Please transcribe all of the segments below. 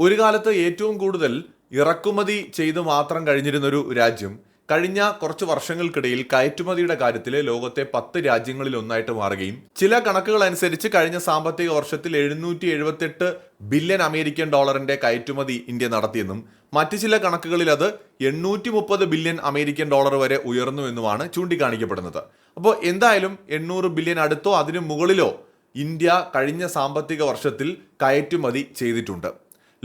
ഒരു കാലത്ത് ഏറ്റവും കൂടുതൽ ഇറക്കുമതി ചെയ്ത് മാത്രം കഴിഞ്ഞിരുന്നൊരു രാജ്യം കഴിഞ്ഞ കുറച്ച് വർഷങ്ങൾക്കിടയിൽ കയറ്റുമതിയുടെ കാര്യത്തിൽ ലോകത്തെ പത്ത് രാജ്യങ്ങളിൽ ഒന്നായിട്ട് മാറുകയും ചില കണക്കുകൾ അനുസരിച്ച് കഴിഞ്ഞ സാമ്പത്തിക വർഷത്തിൽ എഴുന്നൂറ്റി എഴുപത്തെട്ട് ബില്യൺ അമേരിക്കൻ ഡോളറിന്റെ കയറ്റുമതി ഇന്ത്യ നടത്തിയെന്നും മറ്റു ചില കണക്കുകളിൽ അത് എണ്ണൂറ്റി മുപ്പത് ബില്യൺ അമേരിക്കൻ ഡോളർ വരെ ഉയർന്നു എന്നുമാണ് ചൂണ്ടിക്കാണിക്കപ്പെടുന്നത്. അപ്പോൾ എന്തായാലും എണ്ണൂറ് ബില്യൺ അടുത്തോ അതിനു മുകളിലോ ഇന്ത്യ കഴിഞ്ഞ സാമ്പത്തിക വർഷത്തിൽ കയറ്റുമതി ചെയ്തിട്ടുണ്ട്.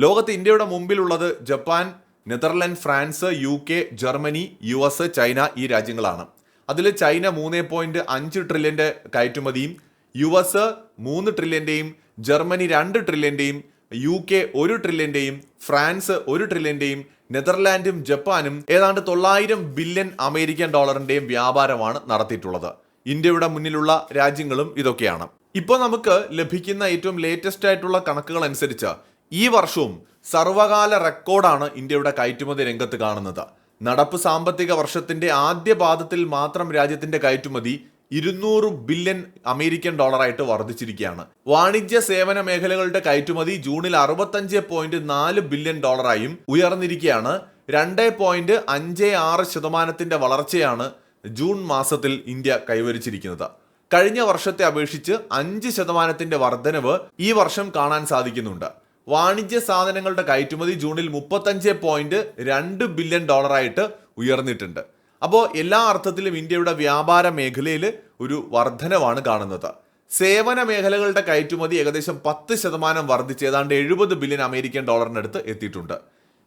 ലോകത്ത് ഇന്ത്യയുടെ മുമ്പിലുള്ളത് Japan Netherland France U K Germany U S China ഈ രാജ്യങ്ങളാണ്. അതിൽ ചൈന മൂന്ന് പോയിന്റ് അഞ്ച് ട്രില്യന്റെ കയറ്റുമതിയും യു എസ് മൂന്ന് ട്രില്യന്റെയും ജർമ്മനി രണ്ട് ട്രില്യന്റെയും യു കെ ഒരു ട്രില്യന്റെയും ഫ്രാൻസ് ഒരു ട്രില്യന്റെയും നെതർലാൻഡും ജപ്പാനും ഏതാണ്ട് തൊള്ളായിരം ബില്യൺ അമേരിക്കൻ ഡോളറിന്റെയും വ്യാപാരമാണ് നടത്തിയിട്ടുള്ളത്. ഇന്ത്യയുടെ മുന്നിലുള്ള രാജ്യങ്ങളും ഇതൊക്കെയാണ്. ഇപ്പോൾ നമുക്ക് ലഭിക്കുന്ന ഏറ്റവും ലേറ്റസ്റ്റ് ആയിട്ടുള്ള കണക്കുകൾ അനുസരിച്ച് ഈ വർഷവും സർവകാല റെക്കോർഡാണ് ഇന്ത്യയുടെ കയറ്റുമതി രംഗത്ത് കാണുന്നത്. നടപ്പ് സാമ്പത്തിക വർഷത്തിന്റെ ആദ്യ പാദത്തിൽ മാത്രം രാജ്യത്തിന്റെ കയറ്റുമതി ഇരുന്നൂറ് ബില്യൺ അമേരിക്കൻ ഡോളറായിട്ട് വർദ്ധിച്ചിരിക്കുകയാണ്. വാണിജ്യ സേവന മേഖലകളുടെ കയറ്റുമതി ജൂണിൽ അറുപത്തഞ്ച് പോയിന്റ് നാല് ബില്യൺ ഡോളറായും ഉയർന്നിരിക്കുകയാണ്. രണ്ട് പോയിന്റ് അഞ്ച് ആറ് ശതമാനത്തിന്റെ വളർച്ചയാണ് ജൂൺ മാസത്തിൽ ഇന്ത്യ കൈവരിച്ചിരിക്കുന്നത്. കഴിഞ്ഞ വർഷത്തെ അപേക്ഷിച്ച് അഞ്ച് ശതമാനത്തിന്റെ വർധനവ് ഈ വർഷം കാണാൻ സാധിക്കുന്നുണ്ട്. വാണിജ്യ സാധനങ്ങളുടെ കയറ്റുമതി ജൂണിൽ മുപ്പത്തഞ്ച് പോയിന്റ് രണ്ട് ബില്യൺ ഡോളറായിട്ട് ഉയർന്നിട്ടുണ്ട്. അപ്പോൾ എല്ലാ അർത്ഥത്തിലും ഇന്ത്യയുടെ വ്യാപാര മേഖലയിൽ ഒരു വർധനവാണ് കാണുന്നത്. സേവന മേഖലകളുടെ കയറ്റുമതി ഏകദേശം പത്ത് ശതമാനം വർദ്ധിച്ച് ഏതാണ്ട് എഴുപത് ബില്യൺ അമേരിക്കൻ ഡോളറിനടുത്ത് എത്തിയിട്ടുണ്ട്.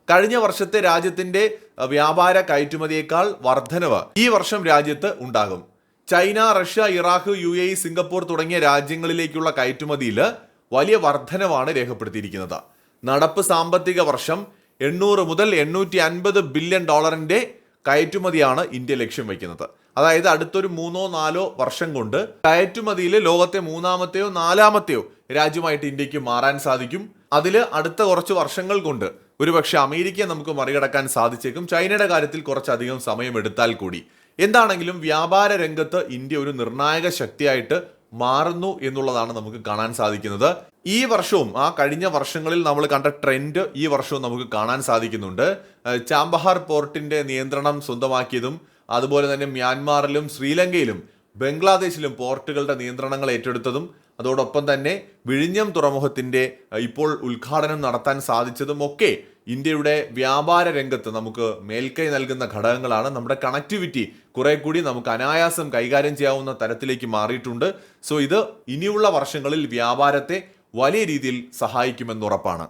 കഴിഞ്ഞ വർഷത്തെ രാജ്യത്തിന്റെ വ്യാപാര കയറ്റുമതിയേക്കാൾ വർധനവ് ഈ വർഷം രാജ്യത്ത് ഉണ്ടാകും. China Russia Iraq U Singapore തുടങ്ങിയ രാജ്യങ്ങളിലേക്കുള്ള കയറ്റുമതിയിൽ വലിയ വർധനവാണ് രേഖപ്പെടുത്തിയിരിക്കുന്നത്. നടപ്പ് സാമ്പത്തിക വർഷം എണ്ണൂറ് മുതൽ എണ്ണൂറ്റി അൻപത് ബില്യൺ ഡോളറിന്റെ കയറ്റുമതിയാണ് ഇന്ത്യ ലക്ഷ്യം വയ്ക്കുന്നത്. അതായത് അടുത്തൊരു മൂന്നോ നാലോ വർഷം കൊണ്ട് കയറ്റുമതിയിൽ ലോകത്തെ മൂന്നാമത്തെയോ നാലാമത്തെയോ രാജ്യമായിട്ട് ഇന്ത്യയ്ക്ക് മാറാൻ സാധിക്കും. അതിൽ അടുത്ത കുറച്ച് വർഷങ്ങൾ കൊണ്ട് ഒരുപക്ഷെ അമേരിക്കയെ നമുക്ക് മറികടക്കാൻ സാധിച്ചേക്കും. ചൈനയുടെ കാര്യത്തിൽ കുറച്ചധികം സമയമെടുത്താൽ കൂടി. എന്താണെങ്കിലും വ്യാപാര രംഗത്ത് ഇന്ത്യ ഒരു നിർണായക ശക്തിയായിട്ട് മാറുന്നു എന്നുള്ളതാണ് നമുക്ക് കാണാൻ സാധിക്കുന്നത്. ഈ വർഷവും ആ കഴിഞ്ഞ വർഷങ്ങളിൽ നമ്മൾ കണ്ട ട്രെൻഡ് ഈ വർഷവും നമുക്ക് കാണാൻ സാധിക്കുന്നുണ്ട്. ചാമ്പഹാർ പോർട്ടിന്റെ നിയന്ത്രണം സ്വന്തമാക്കിയതും അതുപോലെ തന്നെ മ്യാൻമാറിലും ശ്രീലങ്കയിലും ബംഗ്ലാദേശിലും പോർട്ടുകളുടെ നിയന്ത്രണങ്ങൾ ഏറ്റെടുത്തതും അതോടൊപ്പം തന്നെ വിഴിഞ്ഞം തുറമുഖത്തിന്റെ ഇപ്പോൾ ഉദ്ഘാടനം നടത്താൻ സാധിച്ചതും ഒക്കെ ഇന്ത്യയുടെ വ്യാപാര രംഗത്ത് നമുക്ക് മേൽക്കൈ നൽകുന്ന ഘടകങ്ങളാണ് നമ്മുടെ കണക്ടിവിറ്റി കുറെ കൂടി നമുക്ക് അനായാസം കൈകാര്യം ചെയ്യാവുന്ന തരത്തിലേക്ക് മാറിയിട്ടുണ്ട്. സോ ഇത് ഇനിയുള്ള വർഷങ്ങളിൽ വ്യാപാരത്തെ വലിയ രീതിയിൽ സഹായിക്കുമെന്നുറപ്പാണ്